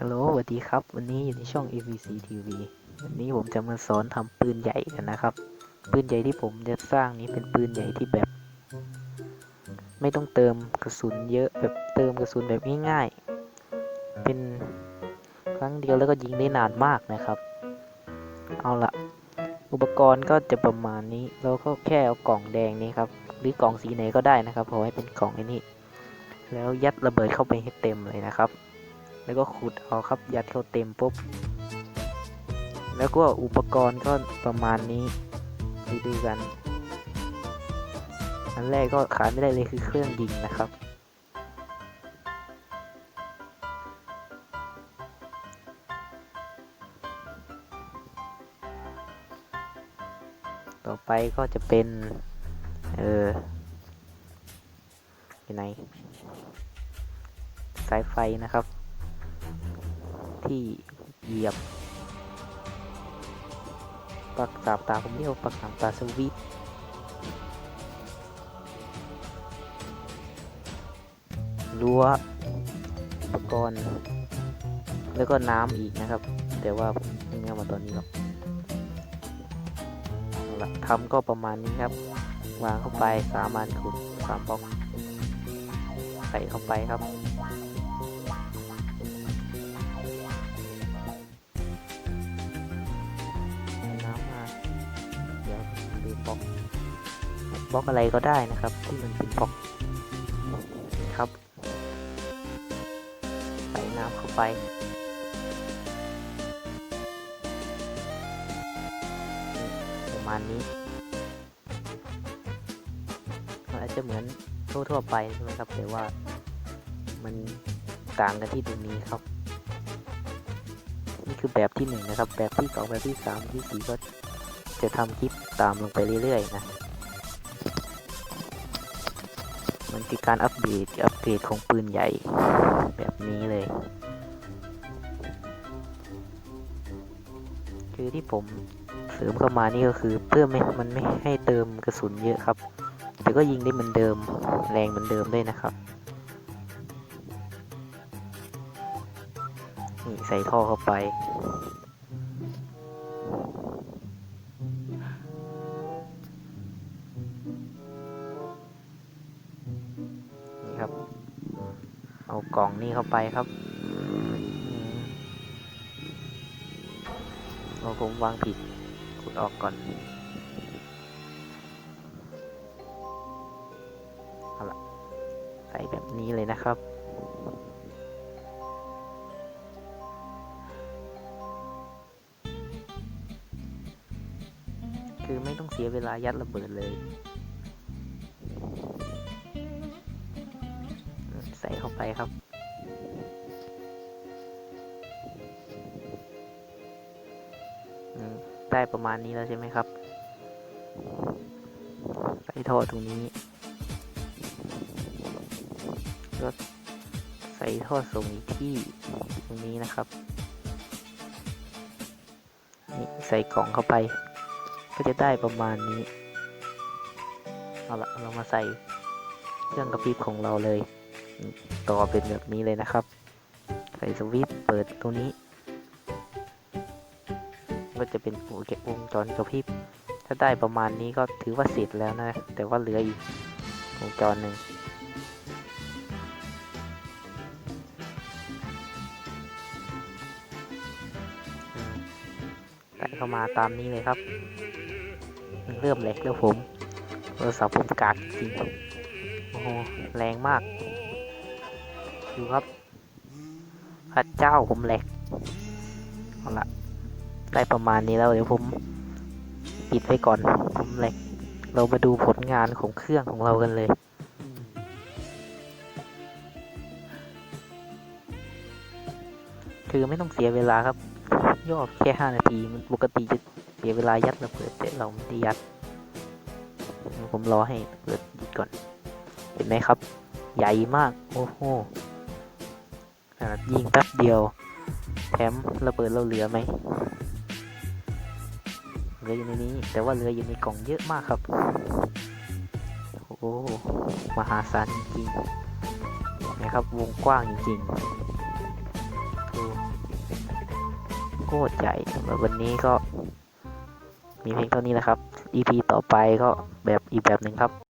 ฮัลโหลสวัสดีครับ วันนี้อยู่ในช่อง AVC TV วันนี้ผมจะมาสอนทำปืนใหญ่กันนะครับ ปืนใหญ่ที่ผมจะสร้างนี้เป็นปืนใหญ่ที่แบบ ไม่ต้องเติมกระสุนเยอะแบบเติมกระสุนแบบง่ายๆ เป็นครั้งเดียวแล้วก็ยิงได้นานมากนะครับ เอาละอุปกรณ์ก็จะประมาณนี้ เราก็แค่เอากล่องแดงนี้ครับ หรือกล่องสีไหนก็ได้นะครับขอให้เป็นกล่องไอ้นี่ แล้วยัดระเบิดเข้าไปให้เต็มเลยนะครับ แล้วก็ขุดเอาครับยัดเข้าเต็มปุ๊บ แล้วก็อุปกรณ์ก็ประมาณนี้ไปดูกัน อันแรกก็ขาดไม่ได้เลยคือเครื่องยิงนะครับ ต่อไปก็จะเป็น เอออยู่ไหน สายไฟนะครับ ที่เหยียบปักสามตาผมเรียกว่าปลักสามตาสวิตช์รั้วอุปกรณ์ แล้วก็น้ำอีกนะครับ แต่ว่าผมไม่เอามาตอนนี้หรอกทำก็ประมาณนี้ครับ วางเข้าไปสามอันขุดสามบล็อกใส่เข้าไปครับ บล็อกบล็อกอะไรก็ได้นะครับ ที่มันเป็นบล็อกครับใส่น้ำเข้าไปประมาณนี้มันอาจจะเหมือนทั่วๆไปใช่ไหมครับแต่ว่ามันต่างกันที่ตรงนี้ครับ นี่คือแบบที่หนึ่งนะครับ แบบที่สองแบบที่สามที่สี่ก็ จะทำคลิปตามลงไปเรื่อยๆนะ มันคือการอัปเดตอัปเกรดของปืนใหญ่แบบนี้เลย คือที่ผมเสริมเข้ามานี่ก็คือเพื่อไม่มันไม่ให้เติมกระสุนเยอะครับ แต่ก็ยิงได้เหมือนเดิมแรงเหมือนเดิมด้วยนะครับนี่ใส่ท่อเข้าไป กล่องนี้เข้าไปครับอืมเอาผมวางผิดขุดออกก่อนเอาละใส่แบบนี้เลยนะครับ คือไม่ต้องเสียเวลายัดระเบิดเลย ไปครับ ได้ประมาณนี้แล้วใช่ไหมครับใส่ท่อตรงนี้ก็ใส่ท่อส่งที่ตรงนี้นะครับนี่ใส่กล่องเข้าไป ก็จะได้ประมาณนี้ เอาละเรามาใส่เครื่องกระพริบของเราเลย ต่อเป็นแบบนี้เลยนะครับ ใส่สวิตช์เปิดตรงนี้ ก็จะเป็นวงวงจรกระพริบ ถ้าได้ประมาณนี้ก็ถือว่าเสร็จแล้วนะ แต่ว่าเหลืออีกวงจรหนึ่งใส่เข้ามาตามนี้เลยครับ เริ่มแหลกแล้วผมโทรศัพท์ผมกากจริงโอ้โห แรงมาก ดูครับ พระเจ้าผมแหลกเอาละได้ประมาณนี้แล้วเดี๋ยวผมปิดไว้ก่อนผมแหลก เรามาดูผลงานของเครื่องของเรากันเลย คือไม่ต้องเสียเวลาครับย่อแค่ 5 นาที มันปกติจะเสียเวลายัดระเบิดแต่เราไม่ได้ยัด ผมรอให้เปิดยิดก่อน เห็นไหมครับ ใหญ่มาก โอ้โห ยิงแป๊บเดียว แถมระเบิดเราเหลือไหมเหลืออยู่ในนี้ แต่ว่าเหลืออยู่ในกล่องเยอะมากครับ โอ้มหาศาลจริงๆนะครับวงกว้างจริงๆตรใหญ่สำหรับวันนี้ก็มีเพียงเท่านี้นะครับ EP ต่อไปก็แบบอีกแบบหนึ่งครับ